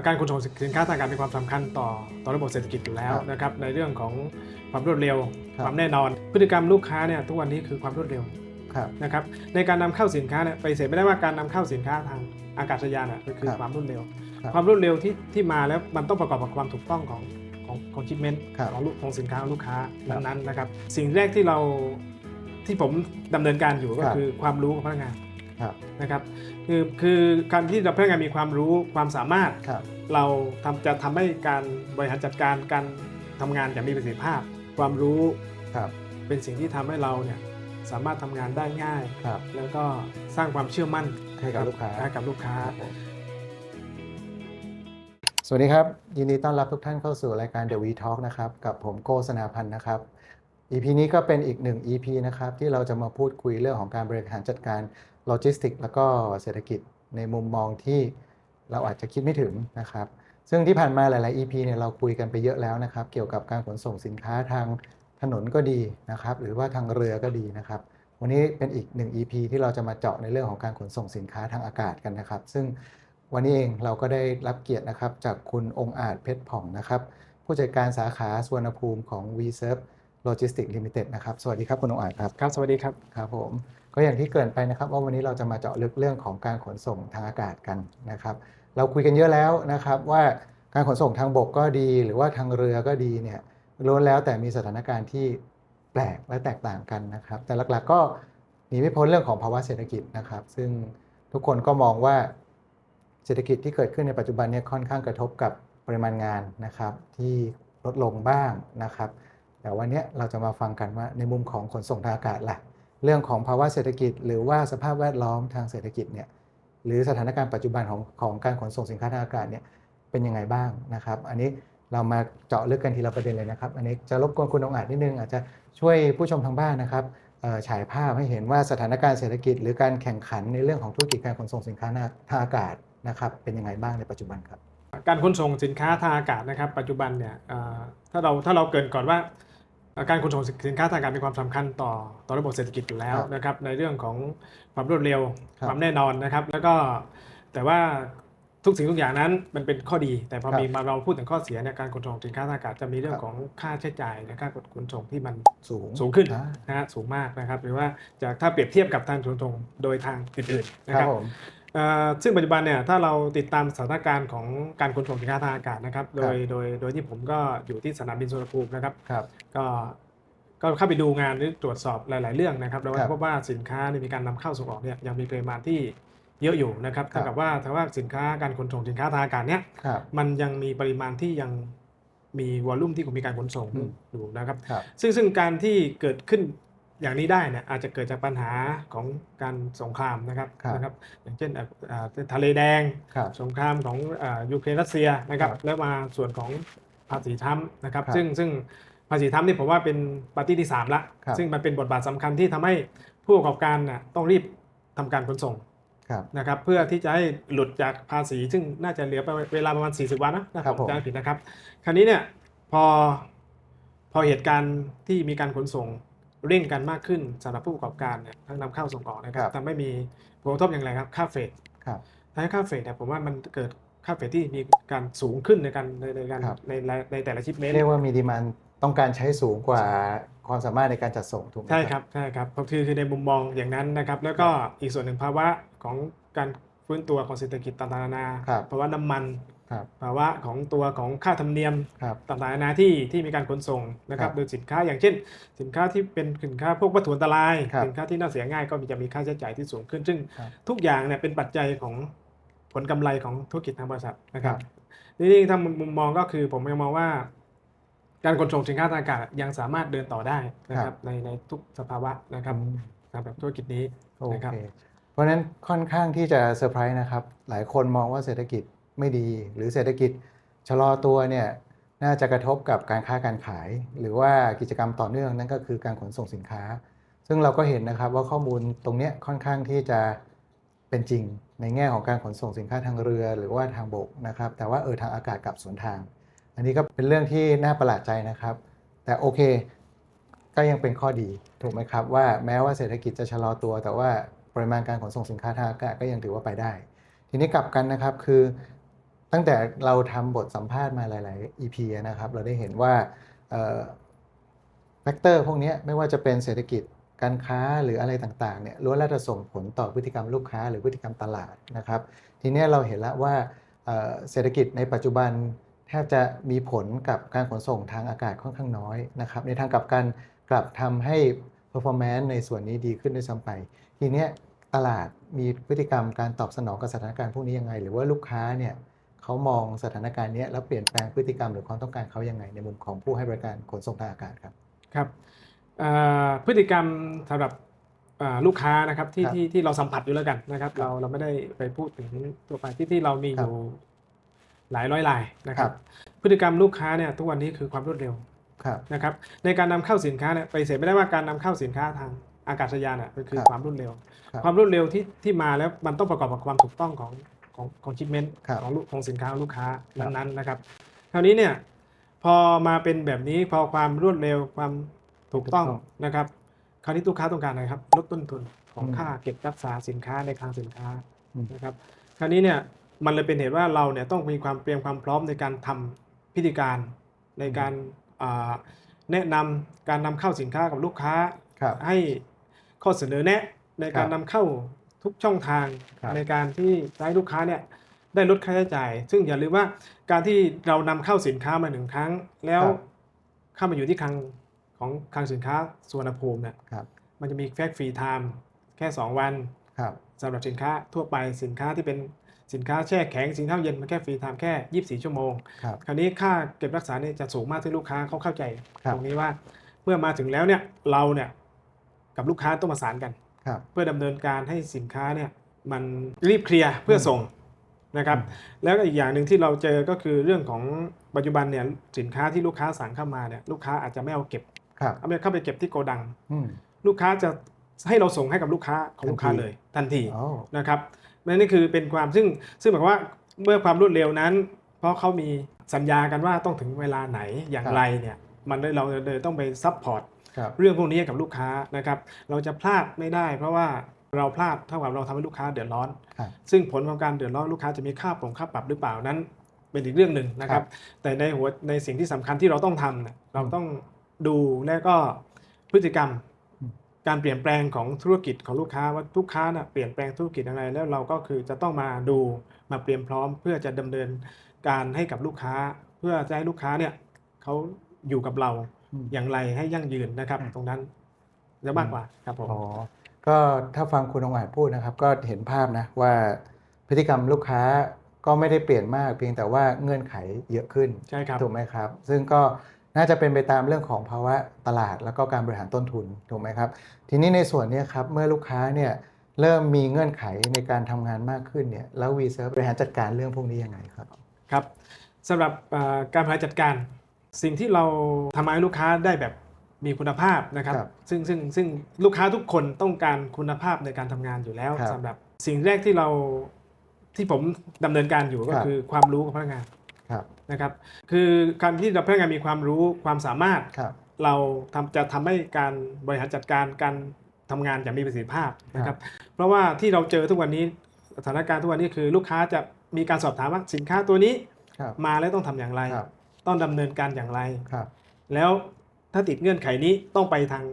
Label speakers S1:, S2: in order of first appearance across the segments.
S1: การขนส่งสินค้าทางการมีความสำคัญต่อต่อระบบเศรษฐกิจอยู่แล้ว
S2: ครับ
S1: นะครับในเรื่องของความรวดเร็ว
S2: ครับ
S1: ความแน่นอน พฤติกรรมลูกค้าเนี่ยทุกวันนี้คือความรวดเร็ว
S2: ครับ
S1: นะครับในการนำเข้าสินค้าเนี่ยไปฏิเสธไม่ได้ว่าการนำเข้าสินค้าทางอากาศยานน่ะมันคือ
S2: ครับ
S1: ความรวดเร็ว
S2: ครับ
S1: ความรวดเร็วที่ที่มาแล้วมันต้องประกอบกับความถูกต้องของของของชิปเมนต์
S2: ครับ
S1: ของลูกของสินค้าของลูกค้า
S2: ครับ
S1: นั้นๆนะครับสิ่งแรกที่เราที่ผมดำเนินการอยู่ก็
S2: ครับ
S1: คือความรู้ของพนักงาน
S2: ครับ
S1: นะครับคือคือการที่เราพนักงานมีความรู้ความสามารถ
S2: ครับ
S1: เราทำจะทำให้การบริหารจัดการการทำงานอย่างมีประสิทธิภาพ ความรู้
S2: ครับ
S1: เป็นสิ่งที่ทำให้เราเนี่ยสามารถทำงานได้ง่าย
S2: ครับ
S1: แล้วก็สร้างความเชื่อมั่น
S2: ให้กับลูกค้า
S1: ให้กับลูกค้า
S2: สวัสดีครับ ยินดีต้อนรับทุกท่านเข้าสู่รายการ The We Talk นะครับ กับผมโกษณาพันธ์นะครับ EP นี้ก็เป็นอีกหนึ่ง EP นะครับ ที่เราจะมาพูดคุยเรื่องของการบริหารจัดการ โลจิสติกแล้วก็เศรษฐกิจในมุมมองที่เราอาจจะคิดไม่ถึงนะครับ ซึ่งที่ผ่านมาหลาย ๆ EP เนี่ยเราคุยกันไปเยอะแล้วนะครับ เกี่ยวกับการขนส่งสินค้าทางถนนก็ดีนะครับ หรือว่าทางเรือก็ดีนะครับ วันนี้เป็นอีกหนึ่ง EP ที่เราจะมาเจาะในเรื่องของการขนส่งสินค้าทางอากาศกันนะครับ ซึ่งวันนี้เองเราก็ได้รับเกียรตินะครับจากคุณองค์อาจเพชรผ่องนะครับ ผู้จัดการสาขาสวนภูมิของ v s e r v e Logistics Limited นะครับ สวัสดีครับคุณองค์อาจครับ
S1: ครับ สวัสดีครับ
S2: ครับผม ก็อย่างที่เกินไปนะครับว่าวันนี้เราจะมาเจาะลึกเรื่องของการขนส่งทางอากาศกันนะครับ เราคุยกันเยอะแล้วนะครับว่าการขนส่งทางบกก็ดี หรือว่าทางเรือก็ดีเนี่ยล้วนแล้วแต่มีสถานการณ์ที่แปลกและแตกต่างกันนะครับ แต่หลักๆก็หนีไม่พ้นเรื่องของภาวะเศรษฐกิจนะครับ ซึ่งทุกคนก็มองว่าเศรษฐกิจที่เกิดขึ้นในปัจจุบันนี่ยค่อนข้างกระทบกับปริมาณงานนะครับที่ลดลงบ้างนะครับ แต่วันนี้เราจะมาฟังกันว่าในมุมของขนส่งทางอากาศล่ะ เรื่องของภาวะเศรษฐกิจ หรือว่าสภาพแวดล้อมทางเศรษฐกิจเนี่ยหรือสถานการณ์ปัจจุบันของของการขนส่งสินค้าทางอากาศเนี่ยเป็นยังไงบ้างนะครับ อันนี้เรามาเจาะลึกกันทีละประเด็นเลยนะครับ อันนี้จะรบกวนคุณองอาจนิดนึง อาจจะช่วยผู้ชมทางบ้านนะครับฉายภาพให้เห็นว่าสถานการณ์เศรษฐกิจ หรือการแข่งขันในเรื่องของธุรกิจการขนส่งสินค้าทางอากาศนะครับ เป็นยังไงบ้างในปัจจุบันครับ
S1: การขนส่งสินค้าทางอากาศนะครับ ปัจจุบันเนี่ยถ้าเราถ้าเราเกินก่อนว่า การขนส่งสินค้าทางอากาศมีความสำคัญต่อต่อระบบเศรษฐกิจอยู่แล้ว
S2: ครับ
S1: นะครับในเรื่องของความรวดเร็ว
S2: ครับ
S1: ความแน่นอนนะครับแล้วก็แต่ว่าทุกสิ่งทุกอย่างนั้นมันเป็นข้อดีแต่พอ
S2: ครับ
S1: มีมาเราพูดถึงข้อเสียเนี่ยการขนส่งสินค้าทางอากาศจะมีเรื่อง
S2: ครับ
S1: ของค่าใช้จ่ายในการขนส่งที่มัน
S2: สูง
S1: สูงขึ้น
S2: อ่า
S1: นะฮะสูงมากนะครับ หรือว่าจากถ้าเปรียบเทียบกับทางขนส่งโดยทางอื่นๆนะ
S2: ค
S1: ค
S2: รั
S1: รั
S2: บบผม
S1: เอ่อ ซึ่งปัจจุบันเนี่ยถ้าเราติดตามสถานการณ์ของการขนส่งสินค้าทางอากาศนะครับ โดยโดยโดยที่ผมก็อยู่ที่สนามบินสุวรรณภูมินะครับ
S2: ครับ
S1: ก็ก็เข้าไปดูงานหรือตรวจสอบหลาย ๆ เรื่องนะครับแล้ว
S2: ครับ
S1: พบว่าสินค้าเนี่ยมีการนำเข้าส่งออกเนี่ยยังมีปริมาณที่เยอะอยู่นะครับ
S2: ครับ
S1: เท่ากับว่าถ้าว่าสินค้าการขนส่งสินค้าทางอากาศเนี่ย
S2: ครับ
S1: มันยังมีปริมาณที่ยังมีวอลลุ่มที่มีการขนส่ง
S2: อืม
S1: อยู่นะครับ
S2: ครับ
S1: ซึ่งซึ่งการที่เกิดขึ้น อย่างนี้ได้เนี่ยอาจจะเกิดจากปัญหาของการสงครามนะครับ
S2: ครับ
S1: นะครับอย่างเช่นเอ่ออ่าทะเลแดง
S2: ครับ
S1: สงครามของอายูเครนรัสเซียนะครับ
S2: ครับ
S1: แล้วมาส่วนของภาษีทรัมป์นะครับ
S2: ครับ
S1: ซึ่งซึ่งภาษีทรัมป์นี่ผมว่าเป็นปาร์ตี้ที่3ละ
S2: ครับ
S1: ซึ่งมันเป็นบทบาทสำคัญที่ทำให้ผู้ประกอบการน่ะต้องรีบทำการขนส่ง
S2: ครับ
S1: นะครับเพื่อที่จะให้หลุดจากภาษี ซึ่งน่าจะเหลือไปเวลาประมาณ 40 วันนะนะค
S2: ครั
S1: รับบ
S2: ผม
S1: จำไม่ผิดนะครับ คราวนี้เนี่ยพอพอเหตุการณ์ที่มีการขนส่ง เร่งกันมากขึ้นสำหรับผู้ประกอบการเนี่ยทั้งนำเข้าส่งออกนะครับ
S2: ครับ
S1: ทำให้มีผลกระทบอย่างไรครับค่าเฟรต
S2: ครับ
S1: ทางค่าเฟรตเนี่ยผมว่ามันเกิดค่าเฟรตที่มีการสูงขึ้นในการในในการ
S2: ครับ
S1: ในในในแต่ละชิปเมนต์
S2: เรียกว่ามีดีมันต้องการใช้สูงกว่าความสามารถในการจัดส่งถูกไหม
S1: ใช่ครับใช่ครับเพราะคือคือในมุมมองอย่างนั้นนะครับ แล้วก็อีกส่วนหนึ่งภาวะของการฟื้นตัวของเศรษฐกิจต่างๆนานา
S2: ครับ
S1: ภาวะน้ำมัน
S2: ครับ
S1: ภาวะของตัวของค่าธรรมเนียม
S2: ครับ
S1: ต่างๆนานาที่ที่มีการขนส่งนะครับ
S2: ครับ
S1: โดยสินค้าอย่างเช่น สินค้าที่เป็นสินค้าพวกวัตถุอันตราย
S2: ครับ
S1: สินค้าที่น่าเสียง่ายก็มีจะมีค่าใช้จ่ายที่สูงขึ้น ซึ่ง
S2: ครับ
S1: ทุกอย่างเนี่ยเป็นปัจจัยของผลกำไรของธุรกิจทางบริษัทนะครับ
S2: ครับ
S1: นี่นี่ถ้ามุมมองก็คือผมยังมองว่า การขนส่งสินค้าทางอากาศยังสามารถเดินต่อได้นะครับในในทุกสภาวะนะครับสำหรับธุรกิจนี้
S2: โอ
S1: นะครับ
S2: เคเพราะฉะนั้นค่อนข้างที่จะเซอร์ไพรส์นะครับ หลายคนมองว่าเศรษฐกิจ ไม่ดี หรือเศรษฐกิจชะลอตัวเนี่ยน่าจะกระทบกับการค้าการขาย หรือว่ากิจกรรมต่อเนื่องนั่นก็คือการขนส่งสินค้า ซึ่งเราก็เห็นนะครับว่าข้อมูลตรงเนี้ยค่อนข้างที่จะเป็นจริงในแง่ของการขนส่งสินค้าทางเรือหรือว่าทางบกนะครับ แต่ว่าเออทางอากาศกลับสวนทาง อันนี้ก็เป็นเรื่องที่น่าประหลาดใจนะครับ แต่โอเค ก็ยังเป็นข้อดีถูกไหมครับว่าแม้ว่าเศรษฐกิจจะชะลอตัว แต่ว่าปริมาณการขนส่งสินค้าทางอากาศก็ยังถือว่าไปได้ ทีนี้กลับกันนะครับคือ ตั้งแต่เราทำบทสัมภาษณ์มาหลาย ๆ EP นะครับ เราได้เห็นว่าแฟกเตอร์พวกนี้ไม่ว่าจะเป็นเศรษฐกิจการค้าหรืออะไรต่าง ๆ เนี่ยล้วนแล้วจะส่งผลต่อพฤติกรรมลูกค้าหรือพฤติกรรมตลาดนะครับ ทีนี้เราเห็นแล้วว่าเศรษฐกิจในปัจจุบันแทบจะมีผลกับการขนส่งทางอากาศค่อนข้างน้อยนะครับในทางกลับกันกลับทำให้ performance ในส่วนนี้ดีขึ้นด้วยซ้ำไป ทีนี้ตลาดมีพฤติกรรมการตอบสนองกับสถานการณ์พวกนี้ยังไง หรือว่าลูกค้าเนี่ย เขามองสถานการณ์เนี้ยแล้วเปลี่ยนแปลงพฤติกรรมหรือความต้องการเขายังไงในมุมของผู้ให้บริการขนส่งทางอากาศครับ
S1: ครับเอ่อพฤติกรรมสำหรับเอ่อลูกค้านะครับที่
S2: ครับ
S1: ที่ที่เราสัมผัสอยู่แล้วกันนะครับ เราเราไม่ได้ไปพูดถึงตัวไปที่ที่เรามีอ
S2: ครับ
S1: ยู่หลายร้อยรายนะค
S2: ครั
S1: รับ
S2: บ
S1: พฤติกรรมลูกค้าเนี่ยทุกวันนี้คือความรวดเร็ว
S2: ครับ
S1: นะครับในการนำเข้าสินค้าเนี่ยไปฏิเสธไม่ได้ว่าการนำเข้าสินค้าทางอากาศยานเนี่ยมันคือ
S2: ครับ
S1: ความรวดเร็ว
S2: ครับ
S1: ความรวดเร็วที่ที่มาแล้วมันต้องประกอบกับความถูกต้องของ ของของชิปเมนต์
S2: ครับ
S1: ของลูกของสินค้าของลูกค้า
S2: ครับ
S1: นั้นๆนะครับคราวนี้เนี่ยพอมาเป็นแบบนี้พอความรวดเร็วความถูกต้อง
S2: ถูกต้อง
S1: นะครับ คราวนี้ลูกค้าต้องการอะไรครับลดต้นทุนของ
S2: อืม
S1: ค่าเก็บรักษาสินค้าในคลังสินค้า
S2: อืม
S1: นะครับคราวนี้เนี่ยมันเลยเป็นเหตุว่าเราเนี่ยต้องมีความเตรียมความพร้อมในการทำพิธีการในการอ่าแนะนำการนำเข้าสินค้ากับลูกค้า
S2: ครับ
S1: ให้ข้อเสนอแนะในการ
S2: ครับ
S1: นำเข้า ทุกช่องทาง
S2: ครับ
S1: ในการที่จะให้ลูกค้าเนี่ยได้ลดค่าใช้จ่าย ซึ่งอย่าลืมว่าการที่เรานำเข้าสินค้ามาหนึ่งครั้ง แล้ว
S2: ครับ
S1: เข้ามาอยู่ที่คลังของคลังสินค้าสุวรรณภูมิเนี่ย
S2: ครับ
S1: มันจะมีแฟกฟรีไทม์แค่ 2 วัน
S2: ครับ
S1: สำหรับสินค้าทั่วไปสินค้าที่เป็นสินค้าแช่แข็งสินค้าเย็นมันแค่ฟรีไทม์แค่ 24 ชั่วโมง
S2: ครับ
S1: คราวนี้ค่าเก็บรักษาเนี่ยจะสูงมากที่ลูกค้าเขาเข้าใจ
S2: ครับ
S1: ตรงนี้ว่าเมื่อมาถึงแล้วเนี่ยเราเนี่ยกับลูกค้าต้องประสานกัน
S2: ครับ
S1: เพื่อดำเนินการให้สินค้าเนี่ยมันรีบเคลียร์เพื่อส่งนะครับ แล้วก็อีกอย่างหนึ่งที่เราเจอก็คือเรื่องของปัจจุบันเนี่ยสินค้าที่ลูกค้าสั่งเข้ามาเนี่ยลูกค้าอาจจะไม่เอาเก็บ
S2: ครับ
S1: เอาไปเข้าไปเก็บที่โกดัง
S2: อืม
S1: ลูกค้าจะให้เราส่งให้กับลูกค้าของลูกค้า
S2: ทันที
S1: เลยทันที
S2: อ๋อ
S1: นะครับนั่นนี่คือเป็นความซึ่งซึ่งหมายความว่าเมื่อความรวดเร็วนั้น เพราะเขามีสัญญากันว่าต้องถึงเวลาไหนอย่างไรเนี่ยมันเลยเราเลยต้องไปซัพพอร์ต
S2: ครับ
S1: เรื่องพวกนี้ให้กับลูกค้านะครับ เราจะพลาดไม่ได้ เพราะว่าเราพลาดเท่ากับเราทำให้ลูกค้าเดือดร้อน
S2: ครับ
S1: ซึ่งผลของการเดือดร้อนลูกค้าจะมีค่าปรงค่าปรับหรือเปล่านั้น เป็นอีกเรื่องหนึ่งนะครับ แต่ในหัวในสิ่งที่สำคัญที่เราต้องทำเนี่ยเราต้องดูและก็พฤติกรรม
S2: อืม
S1: การเปลี่ยนแปลงของธุรกิจของลูกค้าว่าลูกค้าน่ะเปลี่ยนแปลงธุรกิจอะไรแล้วเราก็คือจะต้องมาดูมาเตรียมพร้อม เพื่อจะดำเนินการให้กับลูกค้า เพื่อจะให้ลูกค้าเนี่ยเขาอยู่กับเรา
S2: อืม
S1: อย่างไรให้ยั่งยืนนะครับ
S2: อืม
S1: ตรงนั้นจะมากกว่าครับผม
S2: อ๋อก็ถ้าฟังคุณองค์อาจพูดนะครับ ก็เห็นภาพนะว่าพฤติกรรมลูกค้าก็ไม่ได้เปลี่ยนมากเพียงแต่ว่าเงื่อนไขเยอะขึ้น
S1: ใช่ครับ
S2: ถูกไหมครับ ซึ่งก็น่าจะเป็นไปตามเรื่องของภาวะตลาดแล้วก็การบริหารต้นทุนถูกไหมครับ ทีนี้ในส่วนเนี้ยครับเมื่อลูกค้าเนี่ยเริ่มมีเงื่อนไขในการทำงานมากขึ้นเนี่ยแล้ววีเซิร์ฟบริหารจัดการเรื่องพวกนี้ยังไงครับ
S1: ครับสำหรับเอ่อการบริหารจัดการ สิ่งที่เราทำให้ลูกค้าได้แบบมีคุณภาพนะครับ
S2: ครับ
S1: ซึ่งซึ่งซึ่งลูกค้าทุกคนต้องการคุณภาพในการทำงานอยู่แล้ว
S2: ครับ
S1: สำหรับสิ่งแรกที่เราที่ผมดำเนินการอยู่ก็
S2: ครับ
S1: คือความรู้ของพนักงาน
S2: ครับ
S1: นะครับ คือการที่เราพนักงานมีความรู้ความสามารถ
S2: ครับ
S1: เราทำจะทำให้การบริหารจัดการการทำงานอย่างมีประสิทธิภาพนะครับเพราะว่าที่เราเจอทุกวันนี้สถานการณ์ทุกวันนี้คือลูกค้าจะมีการสอบถามว่าสินค้าตัวนี้
S2: ครับ
S1: มาแล้วต้องทำอย่างไร
S2: ครับ
S1: ต้องดำเนินการอย่างไร
S2: ครับ
S1: แล้วถ้าติดเงื่อนไขนี้ต้องไปทาง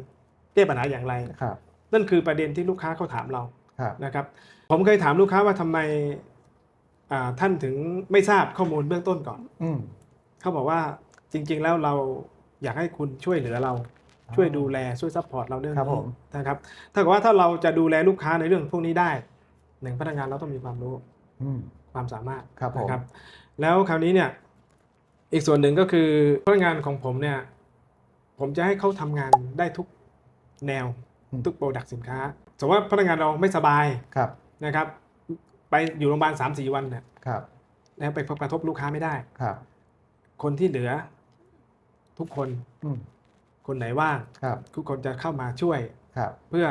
S1: แก้ปัญหาอย่างไร
S2: ครับ
S1: นั่นคือประเด็นที่ลูกค้าเขาถามเรา
S2: ครับ
S1: นะครับ ผมเคยถามลูกค้าว่าทำไมอ่าท่านถึงไม่ทราบข้อมูลเบื้องต้นก่อน
S2: อืม
S1: เขาบอกว่าจริง ๆ แล้วเราอยากให้คุณช่วยเหลือเรา
S2: อ๋อ
S1: ช่วยดูแลช่วยซัพพอร์ตเราเรื่อง
S2: ครับผ
S1: นี้
S2: ม
S1: นะครับถ้าเกิดว่าถ้าเราจะดูแลลูกค้าในเรื่องพวกนี้ได้หนึ่งพนักงานเราต้องมีความรู้
S2: อืม
S1: ความสามารถ
S2: ครับผม
S1: นะครับ แล้วคราวนี้เนี่ย อีกส่วนหนึ่งก็คือพนักงานของผมเนี่ยผมจะให้เขาทำงานได้ทุกแนว
S2: อืม
S1: ทุกโปรดักต์สินค้าสมมติว่าพนักงานเราไม่สบาย
S2: ครับ
S1: นะครับ ไปอยู่โรงพยาบาลสามสี่วันเนี่ย
S2: ครับ
S1: แล้วไปกระทบลูกค้าไม่ได้
S2: ครับ
S1: คนที่เหลือทุกคน
S2: อืม
S1: คนไหนว่าง
S2: ครับ
S1: ทุกคนจะเข้ามาช่วย
S2: ครับ
S1: เพื่อ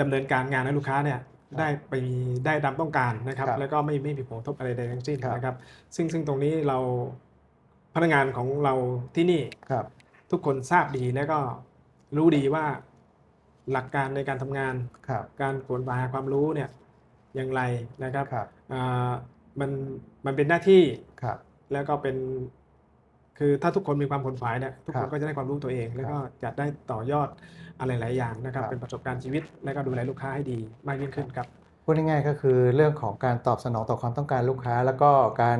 S1: ดำเนินการงานให้ลูกค้าเนี่ยได้ไปมีได้ตามต้องการนะครับ
S2: ครับ
S1: แล้วก็ไม่ไม่มีผลกระทบอะไรใดทั้งสิ้น
S2: ครับ
S1: นะครับ ซึ่งซึ่งตรงนี้เรา พนักงานของเราที่นี่
S2: ครับ
S1: ทุกคนทราบดีและก็รู้ดีว่าหลักการในการทำงาน
S2: ครับ
S1: การขวนหาความรู้เนี่ยอย่างไรนะครับ
S2: ครับ
S1: อ่ามันมันเป็นหน้าที่
S2: ครับ
S1: แล้วก็เป็นคือถ้าทุกคนมีความขนฝายเนี่ยทุก
S2: ครั
S1: คน
S2: บ
S1: ก็จะได้ความรู้ตัวเอง แล้วก็จะได้ต่อยอดอะไรหลายอย่างนะครับ
S2: ครับ
S1: เป็นประสบการณ์ชีวิต แล้วก็ดูแลลูกค้าให้ดีมากยิ่งขึ้นครับ
S2: พูดง่ายๆก็คือเรื่องของการตอบสนองต่อความต้องการลูกค้า แล้วก็การ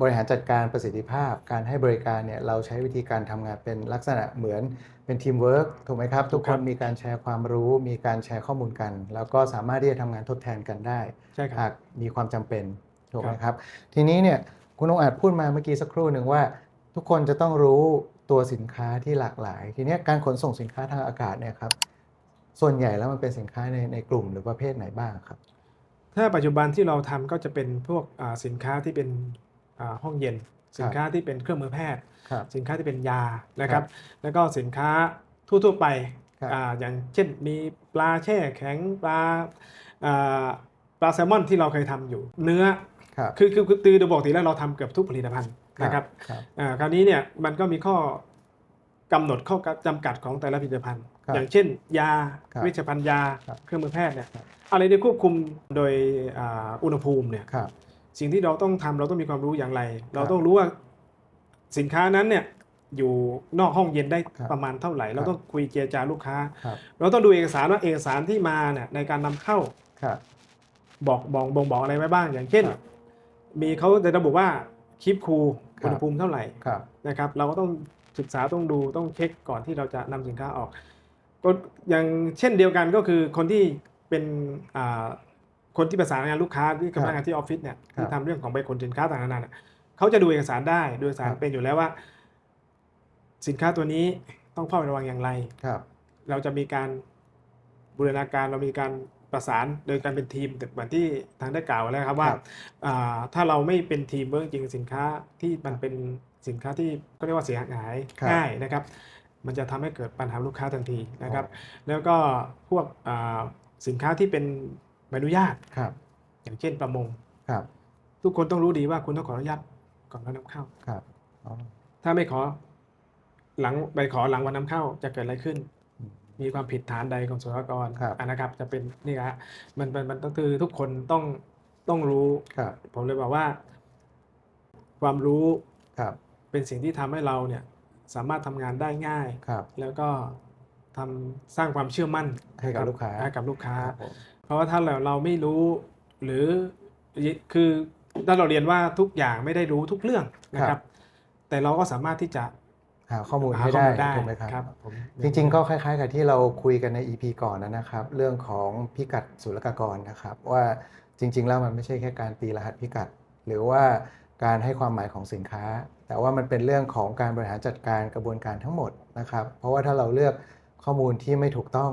S2: บริหารจัดการประสิทธิภาพ การให้บริการเนี่ยเราใช้วิธีการทำงานเป็นลักษณะเหมือนเป็นทีมเวิร์กถูกไหมครับ ทุกคนมีการแชร์ความรู้ มีการแชร์ข้อมูลกัน แล้วก็สามารถที่จะทำงานทดแทนกันได้
S1: ใช่ค
S2: หา
S1: รับ
S2: กมีความจำเป็นถูกไหม
S1: ครับ
S2: ครับ ทีนี้เนี่ยคุณองอาจพูดมาเมื่อกี้สักครู่หนึ่งว่า ทุกคนจะต้องรู้ตัวสินค้าที่หลากหลาย ทีเนี้ยการขนส่งสินค้าทางอากาศเนี่ยครับส่วนใหญ่แล้วมันเป็นสินค้าในในกลุ่มหรือประเภทไหนบ้างครับ
S1: ถ้าปัจจุบันที่เราทำก็จะเป็นพวกอ่าสินค้าที่เป็นอ่า ห้องเย็น สินค้าที่เป็นเครื่องมือแพทย์
S2: ครับ
S1: สินค้าที่เป็นยานะครับ
S2: ครับ
S1: แล้วก็สินค้าทั่วๆไป
S2: ครับ
S1: อ่าอย่างเช่นมีปลาแช่แข็งปลาอ่าปลาแซลมอนที่เราเคยทำอยู่ เนื้อ
S2: ครับ
S1: คือคือคือตือโดยปกติแล้วเราทำเกือบทุกผลิตภัณฑ์นะครับ
S2: ครับ
S1: อ่าคราวนี้เนี่ยมันก็มีข้อกำหนดข้อจำกัดของแต่ละผลิตภัณฑ์
S2: ครับ
S1: อย่างเช่น ยา
S2: ครับ
S1: เวชภัณฑ์ยา
S2: ครับ
S1: เครื่องมือแพทย์เนี่ย
S2: ครับ
S1: อะไรที่ควบคุมโดยอ่าอุณหภูมิเนี่ย
S2: ครับ
S1: สิ่งที่เราต้องทำเราต้องมีความรู้อย่างไร
S2: ครับ
S1: เราต้องรู้ว่าสินค้านั้นเนี่ยอยู่นอกห้องเย็นได้
S2: ครับ
S1: ประมาณเท่าไหร่ เรา
S2: ครับ
S1: ต้องคุยเจรจาลูกค้า
S2: ครับ
S1: เราต้องดูเอกสารว่าเอกสารที่มาเนี่ยในการนำเข้า
S2: ครับ
S1: บอกบอกบ่งบอกอะไรไว้บ้างอย่างเช่น
S2: ครับ
S1: มีเขาจะระบุว่าคลิปคู
S2: ครับ
S1: อุณหภูมิเท่าไหร่
S2: ครับ
S1: นะครับ เราก็ต้องศึกษาต้องดูต้องเช็คก่อนที่เราจะนำสินค้าออกก็อย่างเช่นเดียวกันก็คือคนที่เป็นอ่า คนที่ประสานงานลูกค้าที่
S2: ครับ
S1: ทำงานที่ออฟฟิศเนี่ย
S2: ครับ
S1: ที่ทำเรื่องของใบขนสินค้าต่างๆนานาเนี่ยเขาจะดูเอกสารได้ดูเอกสาร
S2: ครับ
S1: เป็นอยู่แล้วว่า สินค้าตัวนี้ต้องเฝ้าระวังอย่างไร
S2: ครับ
S1: เราจะมีการบูรณาการเรามีการประสานโดยการเป็นทีมแต่เหมือนที่ทางได้กล่าวไว้แล้วครับว่า
S2: ครับ
S1: อ่าถ้าเราไม่เป็นทีมเวิร์กจริงสินค้าที่มันเป็นสินค้าที่ก็เรียกว่าเสียหาย
S2: ครับ
S1: ง่ายนะครับ มันจะทำให้เกิดปัญหาลูกค้าทันทีนะครับ แล้วก็พวกอ่าสินค้าที่เป็น ใบอนุญาต
S2: ครับ
S1: อย่างเช่นประมง
S2: ครับ
S1: ทุกคนต้องรู้ดีว่าคุณต้องขออนุญาตก่อนวันนำเข้า
S2: ครับอ๋อ
S1: ถ้าไม่ขอหลังไปขอหลังวันนำเข้าจะเกิดอะไรขึ้น
S2: อืม
S1: มีความผิดฐานใดของศุลกากร
S2: ครับ
S1: อะนะครับ จะเป็นนี่ฮะมันมันมันต้องคือทุกคนต้องต้องรู้
S2: ครับ
S1: ผมเลยบอกว่า ความรู้
S2: ครับ
S1: เป็นสิ่งที่ทำให้เราเนี่ย สามารถทำงานได้ง่าย
S2: ครับ
S1: แล้วก็ทำสร้างความเชื่อมั่น
S2: ให้กับลูกค้า
S1: ให้กับลูกค้า
S2: ครับผม
S1: เพราะว่าถ้าเราเราไม่รู้หรือคือถ้าเราเรียนว่าทุกอย่างไม่ได้รู้ทุกเรื่องนะครับ แต่เราก็สามารถที่จะ
S2: หาข้อมูล
S1: หา
S2: ให้
S1: ข้อ
S2: ได้
S1: มูลได้
S2: ถูกไหมครับ
S1: ครับผม
S2: จริงๆ ก็คล้ายๆ กับที่เราคุยกันใน EP ก่อนนะครับ เรื่องของพิกัดศุลกากรนะครับ ว่าจริง ๆ แล้วมันไม่ใช่แค่การตีรหัสพิกัด หรือว่าการให้ความหมายของสินค้า แต่ว่ามันเป็นเรื่องของการบริหารจัดการกระบวนการทั้งหมดนะครับ เพราะว่าถ้าเราเลือกข้อมูลที่ไม่ถูกต้อง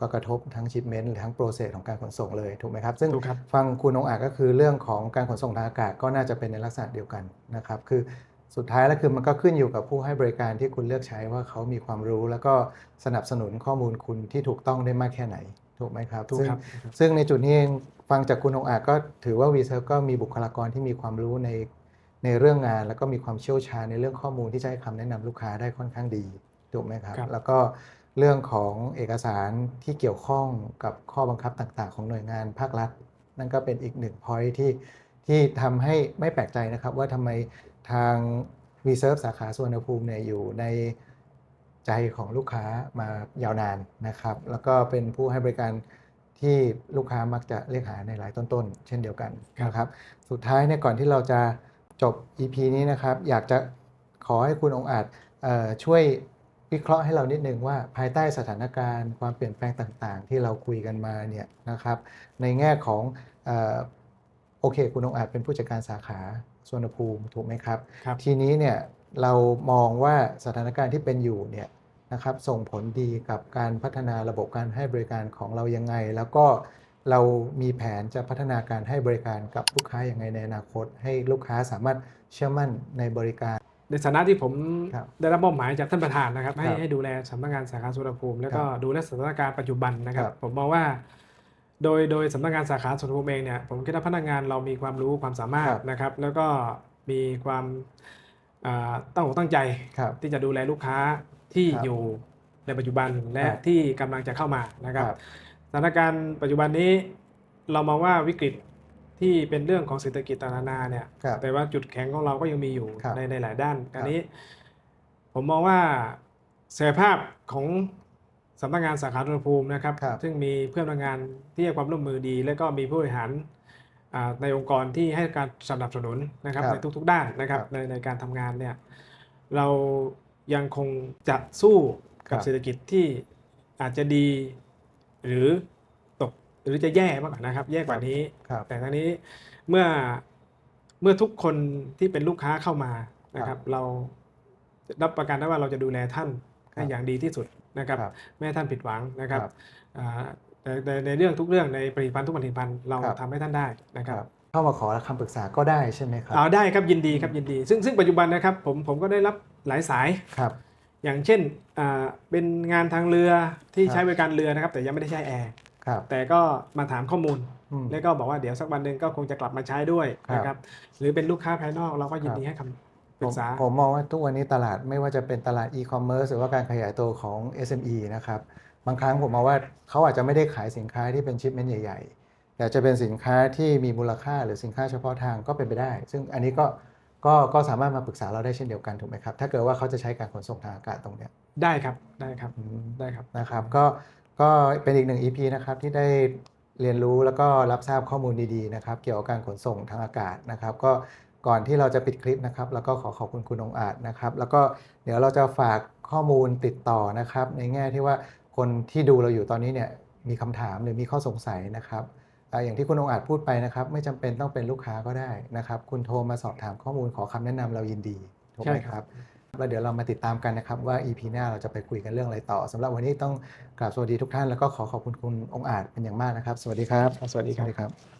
S2: ก็กระทบทั้งชิปเมนต์หรือทั้งโปรเซสของการขนส่งเลยถูกไหมครับ ซึ่ง
S1: ถูกครับ
S2: ฟังคุณองอาจก็คือเรื่องของการขนส่งทางอากาศก็น่าจะเป็นในลักษณะเดียวกันนะครับ คือสุดท้ายแล้วคือมันก็ขึ้นอยู่กับผู้ให้บริการที่คุณเลือกใช้ว่าเขามีความรู้ แล้วก็สนับสนุนข้อมูลคุณที่ถูกต้องได้มากแค่ไหนถูกไหมครับ
S1: ถูก
S2: ซึ่ง
S1: ครับ
S2: ซึ่งในจุดนี้เองฟังจากคุณองอาจก็ถือว่า v ีเซก็มีบุคลากรที่มีความรู้ในในเรื่องงาน แล้วก็มีความเชี่ยวชาญในเรื่องข้อมูลที่จะให้คำแนะนำลูกค้าได้ค่อนข้างดีถูกไหมครับ
S1: ครับ
S2: แล้วก็ เรื่องของเอกสารที่เกี่ยวข้องกับข้อบังคับต่างๆ ของหน่วยงานภาครัฐ นั่นก็เป็นอีกหนึ่ง point ที่ที่ทำให้ไม่แปลกใจนะครับ ว่าทำไมทาง Reserve สาขาสุวรรณภูมิเนี่ยอยู่ในใจของลูกค้ามายาวนานนะครับ แล้วก็เป็นผู้ให้บริการที่ลูกค้ามักจะเรียกหาในหลายต้นๆ เช่นเดียวกันนะครับสุดท้ายเนี่ยก่อนที่เราจะจบ EP นี้นะครับ อยากจะขอให้คุณองอาจช่วย วิเคราะห์ให้เรานิดนึงว่าภายใต้สถานการณ์ ความเปลี่ยนแปลงต่างๆ ที่เราคุยกันมาเนี่ยนะครับในแง่ของเอ่อโอเค คุณองค์อาจเป็นผู้จัดการสาขาสวนภูมิถูกไหมครับ
S1: ครับ
S2: ทีนี้เนี่ยเรามองว่าสถานการณ์ที่เป็นอยู่เนี่ยนะครับส่งผลดีกับการพัฒนาระบบการให้บริการของเรายังไง แล้วก็เรามีแผนจะพัฒนาการให้บริการกับลูกค้าอย่างไงในอนาคต ให้ลูกค้าสามารถเชื่อมั่นในบริการ
S1: ในฐานะที่ผม
S2: ครับ
S1: ได้รับมอบหมายจากท่านประธานนะครับ ให้
S2: ครับ
S1: ให้ดูแลสำนักงานสาขาสุวรรณภูมิ แล้วก็
S2: ครับ
S1: ดูแลสถานการณ์ปัจจุบันนะครับ
S2: ครับ
S1: ผมมองว่า โดยโดยสำนักงานสาขาสุวรรณภูมิเองเนี่ยผมคิดว่าพนักงานเรามีความรู้ความสามารถ
S2: ครับ
S1: นะครับ แล้วก็มีความอ่าตั้งอกตั้งใจ
S2: ครับ
S1: ที่จะดูแลลูกค้าที่
S2: ครับ
S1: อยู่ในปัจจุบันและ
S2: ครับ
S1: ที่กำลังจะเข้ามานะครับ
S2: ครับ
S1: สถานการณ์ปัจจุบันนี้เรามองว่าวิกฤต ที่เป็นเรื่องของเศรษฐกิจต่างๆนานาเนี่ย
S2: ครับ
S1: แต่ว่าจุดแข็งของเราก็ยังมีอยู่
S2: ครับ
S1: ในในหลายด้าน
S2: ครั
S1: อั
S2: บ
S1: นนี้ ผมมองว่าศักยภาพของสำนักงานสาขาอุณหภูมินะครับ
S2: ครับ
S1: ซึ่งมีเพื่อนพนักงานที่ให้ความร่วมมือดี และก็มีผู้บริหารอ่าในองค์กรที่ให้การสนับสนุนนะครับ
S2: ครับ
S1: ในทุกๆ ด้านนะครับ
S2: ครับ
S1: ในในการทำงานเนี่ยเรายังคงจะสู้กับ
S2: ครับ
S1: เศรษฐกิจที่อาจจะดี หรือตก หรือจะแย่มากกว่านะครับ แย่กว่านี้
S2: ครับ
S1: แต่ทั้งนี้เมื่อเมื่อทุกคนที่เป็นลูกค้าเข้ามานะครับ เรารับประกันได้ว่าเราจะดูแลท่านให้
S2: ครับ
S1: อย่างดีที่สุดนะครับ
S2: ครับ
S1: ไม่ให้ท่านผิดหวังนะครับ
S2: ครับ
S1: อ่าแต่แต่ในเรื่องทุกเรื่องในผลิตภัณฑ์ทุกผลิตภัณฑ์เรา
S2: ครับ
S1: ทำให้ท่านได้นะครับ
S2: เข้ามาขอคำปรึกษาก็ได้ใช่ไหมครับ
S1: เอาได้ครับยินดีครับยินดี ซึ่งซึ่งปัจจุบันนะครับผมผมก็ได้รับหลายสาย
S2: ครับ
S1: อย่างเช่นอ่าเป็นงานทางเรือที่
S2: ครับ
S1: ใช้บริการเรือนะครับ แต่ยังไม่ได้ใช้แอร์
S2: ครับ
S1: แต่ก็มาถามข้อมูล
S2: อืม
S1: แล้วก็บอกว่าเดี๋ยวสักวันหนึ่งก็คงจะกลับมาใช้ด้วย
S2: ครับ
S1: นะครับ หรือเป็นลูกค้าภายนอกเราก็ยินดีให้คำปรึกษา
S2: ผมผมมองว่าทุกวันนี้ตลาดไม่ว่าจะเป็นตลาดอีคอมเมิร์ซหรือว่าการขยายตัวของ SME นะครับ บางครั้งผมมองว่าเขาอาจจะไม่ได้ขายสินค้าที่เป็นชิปเมนต์ใหญ่ๆแต่จะเป็นสินค้าที่มีมูลค่าหรือสินค้าเฉพาะทางก็เป็นไปได้ ซึ่งอันนี้ก็ก็ก็สามารถมาปรึกษาเราได้เช่นเดียวกันถูกไหมครับ ถ้าเกิดว่าเขาจะใช้การขนส่งทางอากาศตรงเนี้ย
S1: ได้ครับได้ครับ
S2: อืม
S1: ได้ครับ
S2: นะครับ ก็ ก็เป็นอีกหนึ่ง EP นะครับที่ได้เรียนรู้แล้วก็รับทราบข้อมูลดีๆนะครับ เกี่ยวกับการขนส่งทางอากาศนะครับ ก็ก่อนที่เราจะปิดคลิปนะครับ แล้วก็ขอขอบคุณคุณองอาจนะครับ แล้วก็เดี๋ยวเราจะฝากข้อมูลติดต่อนะครับ ในแง่ที่ว่าคนที่ดูเราอยู่ตอนนี้เนี่ยมีคำถามหรือมีข้อสงสัยนะครับอย่างที่คุณองอาจพูดไปนะครับ ไม่จำเป็นต้องเป็นลูกค้าก็ได้นะครับ คุณโทรมาสอบถามข้อมูลขอคำแนะนำเรายินดีถูกไหม
S1: ใช่
S2: ค
S1: รับ
S2: แล้วเดี๋ยวเรามาติดตามกันนะครับว่า EP หน้าเราจะไปคุยกันเรื่องอะไรต่อสำหรับวันนี้ต้องกราบสวัสดีทุกท่านแล้วก็ขอขอบคุณคุณองค์อาจเป็นอย่างมากนะครับ สวัสดีครับ
S1: สวัสดีครับ
S2: ครับ